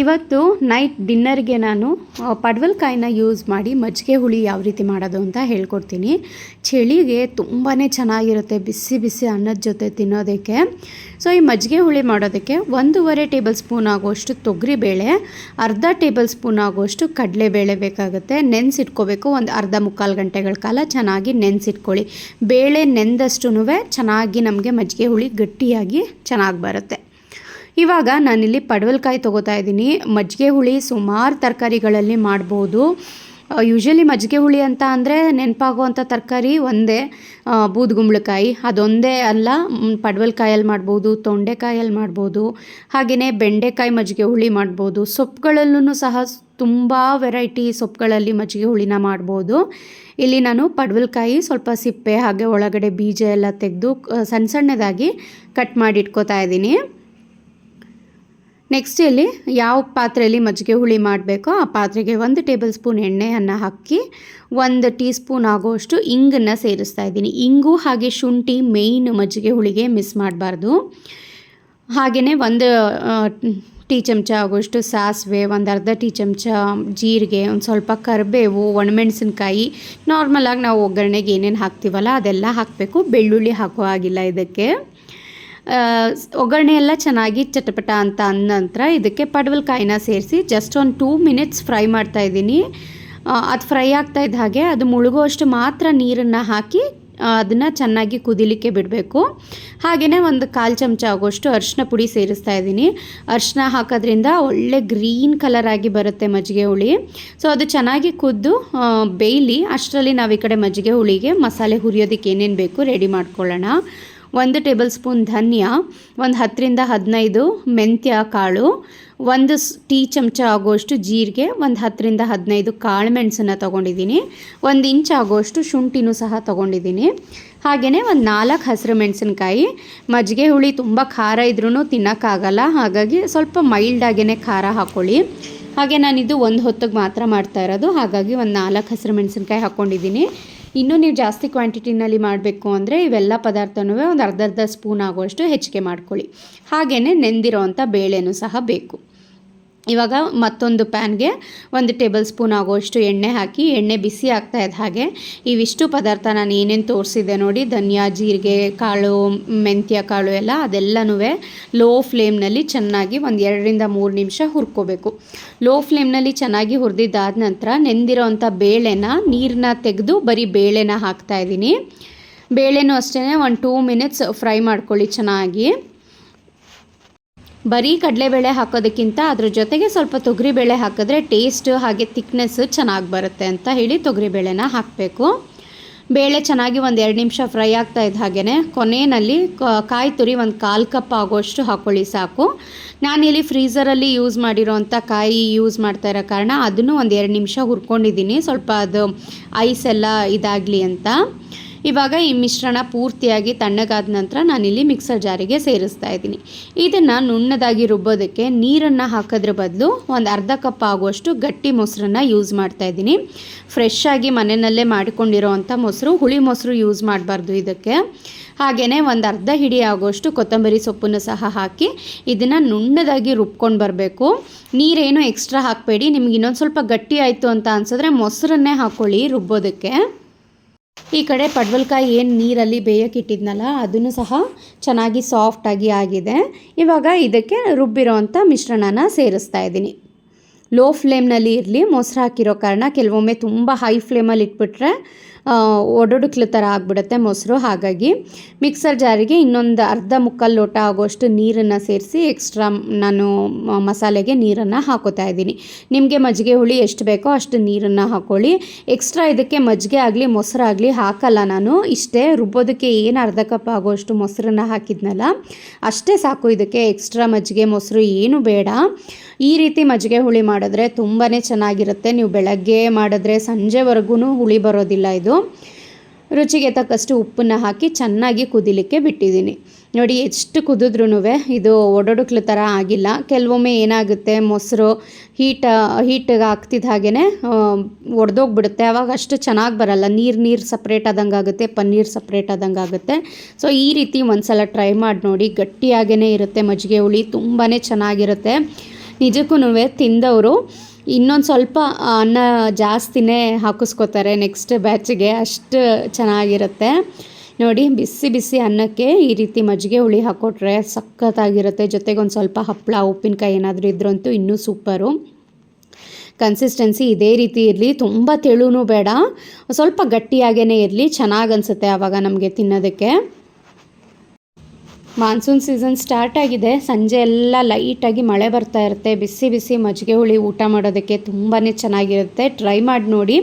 ಇವತ್ತು ನೈಟ್ ಡಿನ್ನರ್ಗೆ ನಾನು ಪಡವಲ್ಕಾಯಿನ ಯೂಸ್ ಮಾಡಿ ಮಜ್ಜಿಗೆ ಹುಳಿ ಯಾವ ರೀತಿ ಮಾಡೋದು ಅಂತ ಹೇಳ್ಕೊಡ್ತೀನಿ. ಚಳಿಗೆ ತುಂಬಾ ಚೆನ್ನಾಗಿರುತ್ತೆ, ಬಿಸಿ ಬಿಸಿ ಅನ್ನದ ಜೊತೆ ತಿನ್ನೋದಕ್ಕೆ. ಸೊ ಈ ಮಜ್ಜಿಗೆ ಹುಳಿ ಮಾಡೋದಕ್ಕೆ ಒಂದೂವರೆ ಟೇಬಲ್ ಸ್ಪೂನ್ ಆಗುವಷ್ಟು ತೊಗರಿಬೇಳೆ, ಅರ್ಧ ಟೇಬಲ್ ಸ್ಪೂನ್ ಆಗುವಷ್ಟು ಕಡಲೆಬೇಳೆ ಬೇಕಾಗುತ್ತೆ. ನೆನೆಸಿಟ್ಕೋಬೇಕು, ಒಂದು ಅರ್ಧ ಮುಕ್ಕಾಲು ಗಂಟೆಗಳ ಕಾಲ ಚೆನ್ನಾಗಿ ನೆನೆಸಿಟ್ಕೊಳ್ಳಿ. ಬೇಳೆ ನೆಂದಷ್ಟು ಚೆನ್ನಾಗಿ ನಮಗೆ ಮಜ್ಜಿಗೆ ಹುಳಿ ಗಟ್ಟಿಯಾಗಿ ಚೆನ್ನಾಗಿ ಬರುತ್ತೆ. ಇವಾಗ ನಾನಿಲ್ಲಿ ಪಡವಲ್ಕಾಯಿ ತೊಗೋತಾ ಇದ್ದೀನಿ. ಮಜ್ಜಿಗೆ ಹುಳಿ ಸುಮಾರು ತರಕಾರಿಗಳಲ್ಲಿ ಮಾಡ್ಬೋದು. ಯೂಶ್ವಲಿ ಮಜ್ಜಿಗೆ ಹುಳಿ ಅಂತ ಅಂದರೆ ನೆನಪಾಗುವಂಥ ತರಕಾರಿ ಒಂದೇ ಬೂದುಗುಂಬಳಕಾಯಿ. ಅದೊಂದೇ ಅಲ್ಲ ಪಡವಲಕಾಯಲ್ಲಿ ಮಾಡ್ಬೋದು, ತೊಂಡೆಕಾಯಲ್ಲಿ ಮಾಡ್ಬೋದು ಹಾಗೆಯೇ ಬೆಂಡೆಕಾಯಿ ಮಜ್ಜಿಗೆ ಹುಳಿ ಮಾಡ್ಬೋದು. ಸೊಪ್ಪುಗಳಲ್ಲೂ ಸಹ ತುಂಬ ವೆರೈಟಿ ಸೊಪ್ಪುಗಳಲ್ಲಿ ಮಜ್ಜಿಗೆ ಹುಳಿನ ಮಾಡ್ಬೋದು. ಇಲ್ಲಿ ನಾನು ಪಡವಲ್ಕಾಯಿ ಸ್ವಲ್ಪ ಸಿಪ್ಪೆ ಹಾಗೆ ಒಳಗಡೆ ಬೀಜ ಎಲ್ಲ ತೆಗೆದು ಸಣ್ಣ ಸಣ್ಣದಾಗಿ ಕಟ್ ಮಾಡಿ ಇಟ್ಕೋತಾ ಇದ್ದೀನಿ. ನೆಕ್ಸ್ಟ್ ಇಲ್ಲಿ ಯಾವ ಪಾತ್ರೆಯಲ್ಲಿ ಮಜ್ಜಿಗೆ ಹುಳಿ ಮಾಡಬೇಕೋ ಆ ಪಾತ್ರೆಗೆ ಒಂದು ಟೇಬಲ್ ಸ್ಪೂನ್ ಎಣ್ಣೆಯನ್ನು ಹಾಕಿ ಒಂದು ಟೀ ಸ್ಪೂನ್ ಆಗೋಷ್ಟು ಇಂಗನ್ನು ಸೇರಿಸ್ತಾ ಇದ್ದೀನಿ. ಇಂಗು ಹಾಗೆ ಶುಂಠಿ ಮೇಯ್ನ್ ಮಜ್ಜಿಗೆ ಹುಳಿಗೆ ಮಿಸ್ ಮಾಡಬಾರ್ದು. ಹಾಗೆಯೇ ಒಂದು ಟೀ ಚಮಚ ಆಗೋಷ್ಟು ಸಾಸಿವೆ, ಒಂದು ಅರ್ಧ ಟೀ ಚಮಚ ಜೀರಿಗೆ, ಒಂದು ಸ್ವಲ್ಪ ಕರಿಬೇವು, ಒಣಮೆಣಸಿನ್ಕಾಯಿ ನಾರ್ಮಲಾಗಿ ನಾವು ಒಗ್ಗರಣೆಗೆ ಏನೇನು ಹಾಕ್ತೀವಲ್ಲ ಅದೆಲ್ಲ ಹಾಕಬೇಕು. ಬೆಳ್ಳುಳ್ಳಿ ಹಾಕೋ ಹಾಗಿಲ್ಲ ಇದಕ್ಕೆ. ಒಗ್ಗರಣೆ ಎಲ್ಲ ಚೆನ್ನಾಗಿ ಚಟಪಟ ಅಂತ ಅಂದ ನಂತರ ಇದಕ್ಕೆ ಪಡವಲ್ಕಾಯಿನ ಸೇರಿಸಿ ಜಸ್ಟ್ ಒಂದು ಟೂ ಮಿನಿಟ್ಸ್ ಫ್ರೈ ಮಾಡ್ತಾ ಇದ್ದೀನಿ. ಅದು ಫ್ರೈ ಆಗ್ತಾ ಇದ್ದ ಹಾಗೆ ಅದು ಮುಳುಗುವಷ್ಟು ಮಾತ್ರ ನೀರನ್ನು ಹಾಕಿ ಅದನ್ನು ಚೆನ್ನಾಗಿ ಕುದಿಲಿಕ್ಕೆ ಬಿಡಬೇಕು. ಹಾಗೆಯೇ ಒಂದು ಕಾಲು ಚಮಚ ಆಗೋಷ್ಟು ಅರಿಶಿನ ಪುಡಿ ಸೇರಿಸ್ತಾ ಇದ್ದೀನಿ. ಅರಿಶಿನ ಹಾಕೋದ್ರಿಂದ ಒಳ್ಳೆ ಗ್ರೀನ್ ಕಲರ್ ಆಗಿ ಬರುತ್ತೆ ಮಜ್ಜಿಗೆ ಹುಳಿ. ಸೊ ಅದು ಚೆನ್ನಾಗಿ ಕುದ್ದು ಬೇಯಲಿ, ಅಷ್ಟರಲ್ಲಿ ನಾವು ಈ ಕಡೆ ಮಜ್ಜಿಗೆ ಹುಳಿಗೆ ಮಸಾಲೆ ಹುರಿಯೋದಕ್ಕೆ ಏನೇನು ಬೇಕು ರೆಡಿ ಮಾಡ್ಕೊಳ್ಳೋಣ. ಒಂದು ಟೇಬಲ್ ಸ್ಪೂನ್ ಧನಿಯ, ಒಂದು ಹತ್ತರಿಂದ ಹದಿನೈದು ಮೆಂತ್ಯ ಕಾಳು, ಒಂದು ಟೀ ಚಮಚ ಆಗೋಷ್ಟು ಜೀರಿಗೆ, ಒಂದು ಹತ್ತರಿಂದ ಹದಿನೈದು ಕಾಳು ಮೆಣಸನ್ನು ತೊಗೊಂಡಿದ್ದೀನಿ, ಒಂದು ಇಂಚ್ ಆಗೋಷ್ಟು ಶುಂಠಿನೂ ಸಹ ತೊಗೊಂಡಿದ್ದೀನಿ. ಹಾಗೆಯೇ ಒಂದು ನಾಲ್ಕು ಹಸಿರು ಮೆಣಸಿನ್ಕಾಯಿ, ಮಜ್ಜಿಗೆ ಹುಳಿ ತುಂಬ ಖಾರ ಇದ್ರೂ ತಿನ್ನೋಕ್ಕಾಗಲ್ಲ, ಹಾಗಾಗಿ ಸ್ವಲ್ಪ ಮೈಲ್ಡಾಗೇ ಖಾರ ಹಾಕ್ಕೊಳ್ಳಿ ಹಾಗೆ ನಾನಿದು ಒಂದು ಹೊತ್ತಿಗೆ ಮಾತ್ರ ಮಾಡ್ತಾ ಇರೋದು, ಹಾಗಾಗಿ ಒಂದು ನಾಲ್ಕು ಹಸಿರು ಮೆಣಸಿನ್ಕಾಯಿ ಹಾಕ್ಕೊಂಡಿದ್ದೀನಿ ಇನ್ನೂ ನೀವು ಜಾಸ್ತಿ ಕ್ವಾಂಟಿಟಿನಲ್ಲಿ ಮಾಡಬೇಕು ಅಂದರೆ ಇವೆಲ್ಲ ಪದಾರ್ಥನೂ ಒಂದು ಅರ್ಧ ಅರ್ಧ ಸ್ಪೂನ್ ಆಗುವಷ್ಟು ಹೆಚ್ಚಿಗೆ ಮಾಡ್ಕೊಳ್ಳಿ. ಹಾಗೆಯೇ ನೆಂದಿರೋ ಅಂಥ ಬೇಳೆನೂ ಸಹ ಬೇಕು. ಇವಾಗ ಮತ್ತೊಂದು ಪ್ಯಾನ್ಗೆ ಒಂದು ಟೇಬಲ್ ಸ್ಪೂನ್ ಆಗೋಷ್ಟು ಎಣ್ಣೆ ಹಾಕಿ, ಎಣ್ಣೆ ಬಿಸಿ ಆಗ್ತಾ ಇದ್ದ ಹಾಗೆ ಇವಿಷ್ಟು ಪದಾರ್ಥ ನಾನು ಏನೇನು ತೋರಿಸಿದೆ ನೋಡಿ, ಧನಿಯಾ, ಜೀರಿಗೆ, ಕಾಳು, ಮೆಂತ್ಯ, ಕಾಳು ಎಲ್ಲ ಅದೆಲ್ಲನೂ ಲೋ ಫ್ಲೇಮ್ನಲ್ಲಿ ಚೆನ್ನಾಗಿ ಒಂದು ಎರಡರಿಂದ ಮೂರು ನಿಮಿಷ ಹುರ್ಕೋಬೇಕು. ಲೋ ಫ್ಲೇಮ್ನಲ್ಲಿ ಚೆನ್ನಾಗಿ ಹುರಿದಿದ್ದಾದ ನಂತರ ನೆಂದಿರೋವಂಥ ಬೇಳೆನ ನೀರನ್ನ ತೆಗೆದು ಬರೀ ಬೇಳೆನ ಹಾಕ್ತಾ ಇದ್ದೀನಿ. ಬೇಳೆನೂ ಅಷ್ಟೇ ಒಂದು ಟೂ ಮಿನಿಟ್ಸ್ ಫ್ರೈ ಮಾಡ್ಕೊಳ್ಳಿ ಚೆನ್ನಾಗಿ. ಬರೀ ಕಡಲೆಬೇಳೆ ಹಾಕೋದಕ್ಕಿಂತ ಅದ್ರ ಜೊತೆಗೆ ಸ್ವಲ್ಪ ತೊಗರಿಬೇಳೆ ಹಾಕಿದ್ರೆ ಟೇಸ್ಟ್ ಹಾಗೆ ತಿಕ್ನೆಸ್ ಚೆನ್ನಾಗಿ ಬರುತ್ತೆ ಅಂತ ಹೇಳಿ ತೊಗರಿಬೇಳೆನ ಹಾಕಬೇಕು. ಬೇಳೆ ಚೆನ್ನಾಗಿ ಒಂದು ಎರಡು ನಿಮಿಷ ಫ್ರೈ ಆಗ್ತಾ ಇದ್ದ ಹಾಗೇ ಕೊನೆಯಲ್ಲಿ ಕಾಯಿ ತುರಿ ಒಂದು ಕಾಲು ಕಪ್ ಆಗೋಷ್ಟು ಹಾಕ್ಕೊಳ್ಳಿ ಸಾಕು. ನಾನಿಲ್ಲಿ ಫ್ರೀಝರಲ್ಲಿ ಯೂಸ್ ಮಾಡಿರೋವಂಥ ಕಾಯಿ ಯೂಸ್ ಮಾಡ್ತಾ ಇರೋ ಕಾರಣ ಅದನ್ನು ಒಂದು ಎರಡು ನಿಮಿಷ ಹುರ್ಕೊಂಡಿದ್ದೀನಿ. ಸ್ವಲ್ಪ ಅದು ಐಸ್ ಎಲ್ಲ ಇದಾಗಲಿ ಅಂತ. ಇವಾಗ ಈ ಮಿಶ್ರಣ ಪೂರ್ತಿಯಾಗಿ ತಣ್ಣಗಾದ ನಂತರ ನಾನಿಲ್ಲಿ ಮಿಕ್ಸರ್ ಜಾರಿಗೆ ಸೇರಿಸ್ತಾ ಇದ್ದೀನಿ. ಇದನ್ನು ನುಣ್ಣದಾಗಿ ರುಬ್ಬೋದಕ್ಕೆ ನೀರನ್ನು ಹಾಕೋದ್ರ ಬದಲು ಒಂದು ಅರ್ಧ ಕಪ್ ಆಗುವಷ್ಟು ಗಟ್ಟಿ ಮೊಸರನ್ನು ಯೂಸ್ ಮಾಡ್ತಾ ಇದ್ದೀನಿ. ಫ್ರೆಶ್ ಆಗಿ ಮನೆಯಲ್ಲೇ ಮಾಡಿಕೊಂಡಿರೋ ಅಂಥ ಮೊಸರು, ಹುಳಿ ಮೊಸರು ಯೂಸ್ ಮಾಡಬಾರ್ದು ಇದಕ್ಕೆ. ಹಾಗೆಯೇ ಒಂದು ಅರ್ಧ ಹಿಡಿ ಆಗುವಷ್ಟು ಕೊತ್ತಂಬರಿ ಸೊಪ್ಪನ್ನು ಸಹ ಹಾಕಿ ಇದನ್ನು ನುಣ್ಣದಾಗಿ ರುಬ್ಕೊಂಡು ಬರಬೇಕು. ನೀರೇನು ಎಕ್ಸ್ಟ್ರಾ ಹಾಕಬೇಡಿ, ನಿಮ್ಗೆ ಇನ್ನೊಂದು ಸ್ವಲ್ಪ ಗಟ್ಟಿ ಆಯಿತು ಅಂತ ಅನ್ಸಿದ್ರೆ ಮೊಸರನ್ನೇ ಹಾಕ್ಕೊಳ್ಳಿ ರುಬ್ಬೋದಕ್ಕೆ. ಈ ಕಡೆ ಪಡ್ವಲ್ಕಾಯಿ ಏನು ನೀರಲ್ಲಿ ಬೇಯಕ್ಕೆ ಇಟ್ಟಿದ್ನಲ್ಲ ಅದನ್ನು ಸಹ ಚೆನ್ನಾಗಿ ಸಾಫ್ಟಾಗಿ ಆಗಿದೆ. ಇವಾಗ ಇದಕ್ಕೆ ರುಬ್ಬಿರೋವಂಥ ಮಿಶ್ರಣನ ಸೇರಿಸ್ತಾ ಇದ್ದೀನಿ. ಲೋ ಫ್ಲೇಮ್ನಲ್ಲಿ ಇರಲಿ, ಮೊಸರು ಹಾಕಿರೋ ಕಾರಣ ಕೆಲವೊಮ್ಮೆ ತುಂಬ ಹೈ ಫ್ಲೇಮಲ್ಲಿ ಇಟ್ಬಿಟ್ರೆ ಒಡೊಡುಕ್ಲ ಥರ ಆಗಿಬಿಡುತ್ತೆ ಮೊಸರು. ಹಾಗಾಗಿ ಮಿಕ್ಸರ್ ಜಾರಿಗೆ ಇನ್ನೊಂದು ಅರ್ಧ ಮುಕ್ಕಾಲು ಲೋಟ ಆಗೋಷ್ಟು ನೀರನ್ನು ಸೇರಿಸಿ ಎಕ್ಸ್ಟ್ರಾ ನಾನು ಮಸಾಲೆಗೆ ನೀರನ್ನು ಹಾಕೋತಾ ಇದ್ದೀನಿ. ನಿಮಗೆ ಮಜ್ಜಿಗೆ ಹುಳಿ ಎಷ್ಟು ಬೇಕೋ ಅಷ್ಟು ನೀರನ್ನು ಹಾಕ್ಕೊಳ್ಳಿ ಎಕ್ಸ್ಟ್ರಾ ಇದಕ್ಕೆ ಮಜ್ಜಿಗೆ ಆಗಲಿ ಮೊಸರಾಗಲಿ ಹಾಕಲ್ಲ ನಾನು. ಇಷ್ಟೇ ರುಬ್ಬೋದಕ್ಕೆ ಏನು ಅರ್ಧ ಕಪ್ ಆಗೋಷ್ಟು ಮೊಸರನ್ನು ಹಾಕಿದ್ನಲ್ಲ, ಅಷ್ಟೇ ಸಾಕು ಇದಕ್ಕೆ. ಎಕ್ಸ್ಟ್ರಾ ಮಜ್ಜಿಗೆ ಮೊಸರು ಏನು ಬೇಡ. ಈ ರೀತಿ ಮಜ್ಜಿಗೆ ಹುಳಿ ಮಾಡಿದ್ರೆ ತುಂಬಾ ಚೆನ್ನಾಗಿರುತ್ತೆ. ನೀವು ಬೆಳಗ್ಗೆ ಮಾಡಿದ್ರೆ ಸಂಜೆವರೆಗೂ ಹುಳಿ ಬರೋದಿಲ್ಲ ಇದು. ರುಚಿಗೆ ತಕ್ಕಷ್ಟು ಉಪ್ಪನ್ನು ಹಾಕಿ ಚೆನ್ನಾಗಿ ಕುದಿಲಿಕ್ಕೆ ಬಿಟ್ಟಿದ್ದೀನಿ. ನೋಡಿ, ಎಷ್ಟು ಕುದಿದ್ರೂ ಇದು ಒಡೊಡುಕ್ಲು ಥರ ಆಗಿಲ್ಲ. ಕೆಲವೊಮ್ಮೆ ಏನಾಗುತ್ತೆ, ಮೊಸರು ಹೀಟ್, ಹೀಟಿಗೆ ಹಾಕ್ತಿದ್ದ ಹಾಗೆಯೇ ಒಡೆದೋಗ್ಬಿಡುತ್ತೆ. ಆವಾಗ ಅಷ್ಟು ಚೆನ್ನಾಗಿ ಬರಲ್ಲ. ನೀರು ನೀರು ಸಪ್ರೇಟ್ ಆದಂಗೆ ಆಗುತ್ತೆ, ಪನ್ನೀರ್ ಸಪ್ರೇಟ್ ಆದಂಗೆ ಆಗುತ್ತೆ. ಸೊ ಈ ರೀತಿ ಒಂದ್ಸಲ ಟ್ರೈ ಮಾಡಿ ನೋಡಿ. ಗಟ್ಟಿಯಾಗೇ ಇರುತ್ತೆ, ಮಜ್ಜಿಗೆ ಹುಳಿ ತುಂಬಾ ಚೆನ್ನಾಗಿರುತ್ತೆ. ನಿಜಕ್ಕೂ ತಿಂದವರು ಇನ್ನೊಂದು ಸ್ವಲ್ಪ ಅನ್ನ ಜಾಸ್ತಿನೇ ಹಾಕಿಸ್ಕೋತಾರೆ ನೆಕ್ಸ್ಟ್ ಬ್ಯಾಚಿಗೆ ಅಷ್ಟು ಚೆನ್ನಾಗಿರುತ್ತೆ. ನೋಡಿ, ಬಿಸಿ ಬಿಸಿ ಅನ್ನಕ್ಕೆ ಈ ರೀತಿ ಮಜ್ಜಿಗೆ ಹುಳಿ ಹಾಕ್ಕೊಟ್ರೆ ಸಖತ್ತಾಗಿರುತ್ತೆ. ಜೊತೆಗೆ ಒಂದು ಸ್ವಲ್ಪ ಹಪ್ಪಳ ಉಪ್ಪಿನಕಾಯಿ ಏನಾದರೂ ಇದ್ರಂತೂ ಇನ್ನೂ ಸೂಪರು. ಕನ್ಸಿಸ್ಟೆನ್ಸಿ ಇದೇ ರೀತಿ ಇರಲಿ. ತುಂಬ ತೆಳುನೂ ಬೇಡ. ಸ್ವಲ್ಪ ಗಟ್ಟಿಯಾಗೇ ಇರಲಿ. ಚೆನ್ನಾಗಿ ಅನಿಸುತ್ತೆ ಆವಾಗ ನಮಗೆ ತಿನ್ನೋದಕ್ಕೆ. ಮಾನ್ಸೂನ್ ಸೀಸನ್ ಸ್ಟಾರ್ಟ್ ಆಗಿದೆ. ಸಂಜೆ ಎಲ್ಲ ಲೈಟಾಗಿ ಮಳೆ ಬರ್ತಾ ಇರುತ್ತೆ. ಬಿಸಿ ಬಿಸಿ ಮಜ್ಜಿಗೆ ಹುಳಿ ಊಟ ಮಾಡೋದಕ್ಕೆ ತುಂಬಾ ಚೆನ್ನಾಗಿರುತ್ತೆ. ಟ್ರೈ ಮಾಡಿ ನೋಡಿ.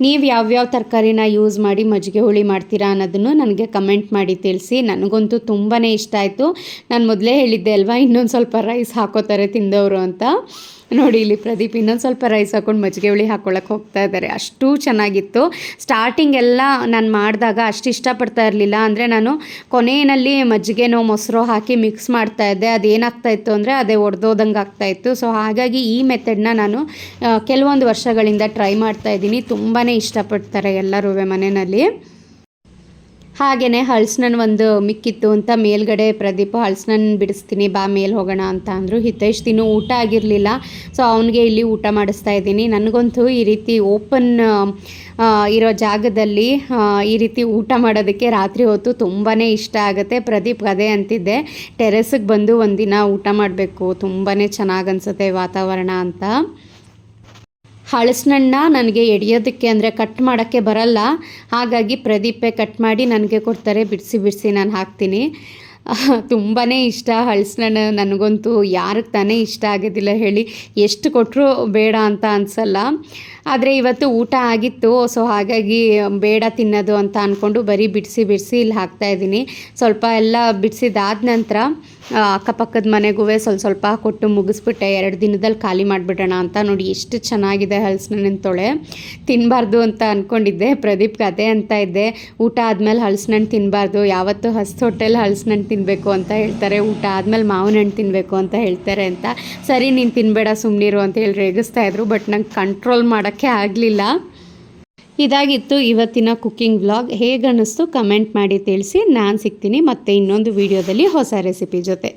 ನೀವು ಯಾವ್ಯಾವ ತರಕಾರಿನ ಯೂಸ್ ಮಾಡಿ ಮಜ್ಜಿಗೆ ಹುಳಿ ಮಾಡ್ತೀರಾ ಅನ್ನೋದನ್ನು ನನಗೆ ಕಮೆಂಟ್ ಮಾಡಿ ತಿಳಿಸಿ. ನನಗಂತೂ ತುಂಬಾ ಇಷ್ಟ ಆಯಿತು. ನಾನು ಮೊದಲೇ ಹೇಳಿದ್ದೆ ಅಲ್ವಾ, ಇನ್ನೊಂದು ಸ್ವಲ್ಪ ರೈಸ್ ಹಾಕೋತಾರೆ ತಿಂದವರು ಅಂತ. ನೋಡಿ ಇಲ್ಲಿ ಪ್ರದೀಪ್ ಇನ್ನೊಂದು ಸ್ವಲ್ಪ ರೈಸ್ ಹಾಕೊಂಡು ಮಜ್ಜಿಗೆ ಹುಳಿ ಹಾಕ್ಕೊಳಕ್ಕೆ ಹೋಗ್ತಾ ಇದ್ದಾರೆ ಅಷ್ಟು ಚೆನ್ನಾಗಿತ್ತು. ಸ್ಟಾರ್ಟಿಂಗ್ ಎಲ್ಲ ನಾನು ಮಾಡಿದಾಗ ಅಷ್ಟು ಇಷ್ಟಪಡ್ತಾ ಇರಲಿಲ್ಲ. ಅಂದರೆ ನಾನು ಕೊನೆಯಲ್ಲಿ ಮಜ್ಜಿಗೆನೋ ಮೊಸರು ಹಾಕಿ ಮಿಕ್ಸ್ ಮಾಡ್ತಾ ಇದ್ದೆ. ಅದು ಏನಾಗ್ತಾ ಇತ್ತು ಅಂದರೆ ಅದೇ ಒಡೆದೋದಂಗೆ ಆಗ್ತಾಯಿತ್ತು ಸೊ ಹಾಗಾಗಿ ಈ ಮೆಥಡ್ನ ನಾನು ಕೆಲವೊಂದು ವರ್ಷಗಳಿಂದ ಟ್ರೈ ಮಾಡ್ತಾ ಇದ್ದೀನಿ. ತುಂಬಾ ಇಷ್ಟಪಡ್ತಾರೆ ಎಲ್ಲರೂ ಮನೆಯಲ್ಲಿ. ಹಾಗೆಯೇ ಹಳ್ಸನನ್ ಒಂದು ಮಿಕ್ಕಿತ್ತು ಅಂತ ಮೇಲ್ಗಡೆ ಪ್ರದೀಪ ಹಳ್ಸನನ್ ಬಿಡಿಸ್ತೀನಿ, ಬಾ ಮೇಲೆ ಹೋಗೋಣ ಅಂತ ಅಂದರು. ಹಿತೇಶ್ ದಿನ ಊಟ ಆಗಿರಲಿಲ್ಲ ಸೊ ಅವನಿಗೆ ಇಲ್ಲಿ ಊಟ ಮಾಡಿಸ್ತಾ ಇದ್ದೀನಿ. ನನಗಂತೂ ಈ ರೀತಿ ಓಪನ್ ಇರೋ ಜಾಗದಲ್ಲಿ ಈ ರೀತಿ ಊಟ ಮಾಡೋದಕ್ಕೆ ರಾತ್ರಿ ಹೊತ್ತು ತುಂಬಾ ಇಷ್ಟ ಆಗುತ್ತೆ. ಪ್ರದೀಪ್ ಅದೇ ಅಂತಿದ್ದೆ ಟೆರೆಸ್ಗೆ ಬಂದು ಒಂದಿನ ಊಟ ಮಾಡಬೇಕು. ತುಂಬಾ ಚೆನ್ನಾಗಿ ಅನಿಸುತ್ತೆ ವಾತಾವರಣ ಅಂತ. ಹಳಸಿನಣ್ಣ ನನಗೆ ಎಡಿಯೋದಕ್ಕೆ ಅಂದರೆ ಕಟ್ ಮಾಡೋಕ್ಕೆ ಬರಲ್ಲ. ಹಾಗಾಗಿ ಪ್ರದೀಪೇ ಕಟ್ ಮಾಡಿ ನನಗೆ ಕೊಡ್ತಾರೆ. ಬಿಡಿಸಿ ಬಿಡಿಸಿ, ನಾನು ಹಾಕ್ತೀನಿ. ತುಂಬಾ ಇಷ್ಟ ಹಳಸಿನಣ್ಣು ನನಗಂತೂ ಯಾರಿಗೆ ತಾನೇ ಇಷ್ಟ ಆಗೋದಿಲ್ಲ ಹೇಳಿ. ಎಷ್ಟು ಕೊಟ್ಟರು ಬೇಡ ಅಂತ ಅನಿಸಲ್ಲ. ಆದರೆ ಇವತ್ತು ಊಟ ಆಗಿತ್ತು, ಸೊ ಹಾಗಾಗಿ ಬೇಡ ತಿನ್ನೋದು ಅಂತ ಅಂದ್ಕೊಂಡು ಬರೀ ಬಿಡಿಸಿ ಬಿಡಿಸಿ ಇಲ್ಲಿ ಹಾಕ್ತಾಯಿದ್ದೀನಿ ಸ್ವಲ್ಪ ಎಲ್ಲ ಬಿಡಿಸಿದಾದ ನಂತರ ಅಕ್ಕಪಕ್ಕದ ಮನೆಗೂ ಸ್ವಲ್ಪ ಸ್ವಲ್ಪ ಕೊಟ್ಟು ಮುಗಿಸ್ಬಿಟ್ಟೆ. ಎರಡು ದಿನದಲ್ಲಿ ಖಾಲಿ ಮಾಡಿಬಿಡೋಣ ಅಂತ ನೋಡಿ ಎಷ್ಟು ಚೆನ್ನಾಗಿದೆ ಹಲಸಿನಣ್ಣಿನ ತೊಳೆ. ತಿನ್ನಬಾರ್ದು ಅಂತ ಅಂದ್ಕೊಂಡಿದ್ದೆ ಪ್ರದೀಪ್ ಕತೆ ಅಂತ ಇದ್ದೆ. ಊಟ ಆದಮೇಲೆ ಹಲಸಿನಣ್ಣು ತಿನ್ನಬಾರ್ದು ಯಾವತ್ತೂ ಹಸ್ತು ಹೊಟ್ಟೆಲಿ ಹಲಸಿನಣ್ಣು ತಿನ್ನಬೇಕು ಅಂತ ಹೇಳ್ತಾರೆ, ಊಟ ಆದಮೇಲೆ ಮಾವಿನ ಹಣ್ಣು ತಿನ್ನಬೇಕು ಅಂತ ಹೇಳ್ತಾರೆ ಅಂತ. ಸರಿ, ನೀನು ತಿನ್ನಬೇಡ ಸುಮ್ಮನಿರು ಅಂತ ಹೇಳಿ ರೇಗಿಸ್ತಾ ಇದ್ರು, ಬಟ್ ನಂಗೆ ಕಂಟ್ರೋಲ್ ಮಾಡೋಕ್ಕೆ ಆಗಲಿಲ್ಲ. ಇದಾಗಿತ್ತು ಇವತ್ತಿನ ಕುಕ್ಕಿಂಗ್ ವ್ಲಾಗ್ ಹೇಗನ್ನಿಸ್ತು ಕಮೆಂಟ್ ಮಾಡಿ ತಿಳಿಸಿ. ನಾನು ಸಿಗ್ತೀನಿ ಮತ್ತೆ ಇನ್ನೊಂದು ವಿಡಿಯೋದಲ್ಲಿ ಹೊಸ ರೆಸಿಪಿ ಜೊತೆ.